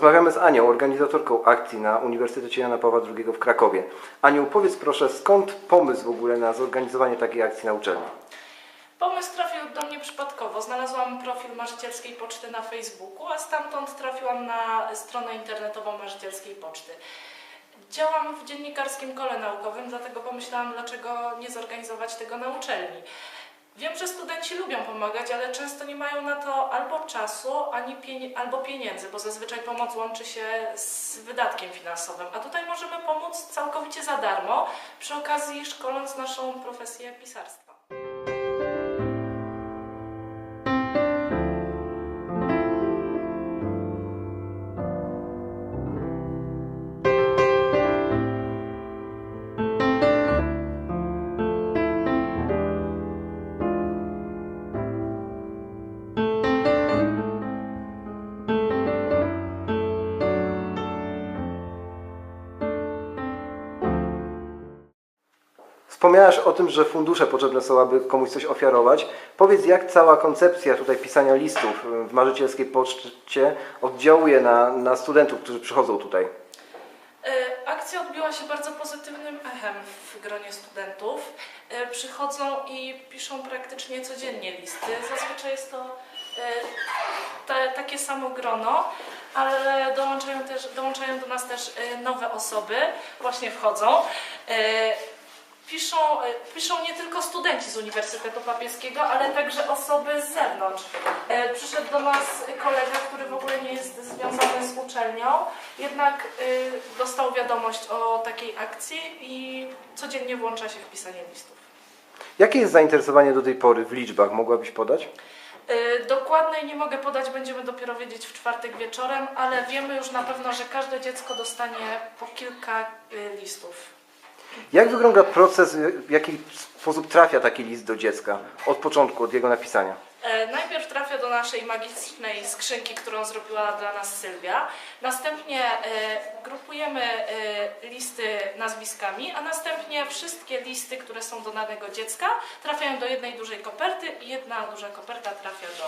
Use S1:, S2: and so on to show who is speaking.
S1: Rozmawiamy z Anią, organizatorką akcji na Uniwersytecie Jana Pawła II w Krakowie. Aniu, powiedz proszę, skąd pomysł w ogóle na zorganizowanie takiej akcji na uczelni?
S2: Pomysł trafił do mnie przypadkowo. Znalazłam profil Marzycielskiej Poczty na Facebooku, a stamtąd trafiłam na stronę internetową Marzycielskiej Poczty. Działam w dziennikarskim kole naukowym, dlatego pomyślałam, dlaczego nie zorganizować tego na uczelni. Wiem, że studenci lubią pomagać, ale często nie mają na to albo czasu, ani pieni- albo pieniędzy, bo zazwyczaj pomoc łączy się z wydatkiem finansowym. A tutaj możemy pomóc całkowicie za darmo, przy okazji szkoląc naszą profesję pisarstwa.
S1: Wspomniałaś o tym, że fundusze potrzebne są, aby komuś coś ofiarować. Powiedz, jak cała koncepcja tutaj pisania listów w Marzycielskiej Poczcie oddziałuje na, na studentów, którzy przychodzą tutaj?
S2: E, Akcja odbiła się bardzo pozytywnym echem w gronie studentów. E, Przychodzą i piszą praktycznie codziennie listy. Zazwyczaj jest to te, takie samo grono, ale dołączają, też, dołączają do nas też e, nowe osoby, właśnie wchodzą. E, Piszą, e, piszą nie tylko studenci z Uniwersytetu Papieskiego, ale także osoby z zewnątrz. E, Przyszedł do nas kolega, który w ogóle nie jest związany z uczelnią, jednak y, dostał wiadomość o takiej akcji i codziennie włącza się w pisanie listów.
S1: Jakie jest zainteresowanie do tej pory w liczbach? Mogłabyś podać?
S2: Dokładnej nie mogę podać, będziemy dopiero wiedzieć w czwartek wieczorem, ale wiemy już na pewno, że każde dziecko dostanie po kilka listów.
S1: Jak wygląda proces, w jaki sposób trafia taki list do dziecka? Od początku, od jego napisania.
S2: E, Najpierw trafia do naszej magicznej skrzynki, którą zrobiła dla nas Sylwia. Następnie e, grupujemy e, listy nazwiskami, a następnie wszystkie listy, które są do danego dziecka, trafiają do jednej dużej koperty i jedna duża koperta trafia do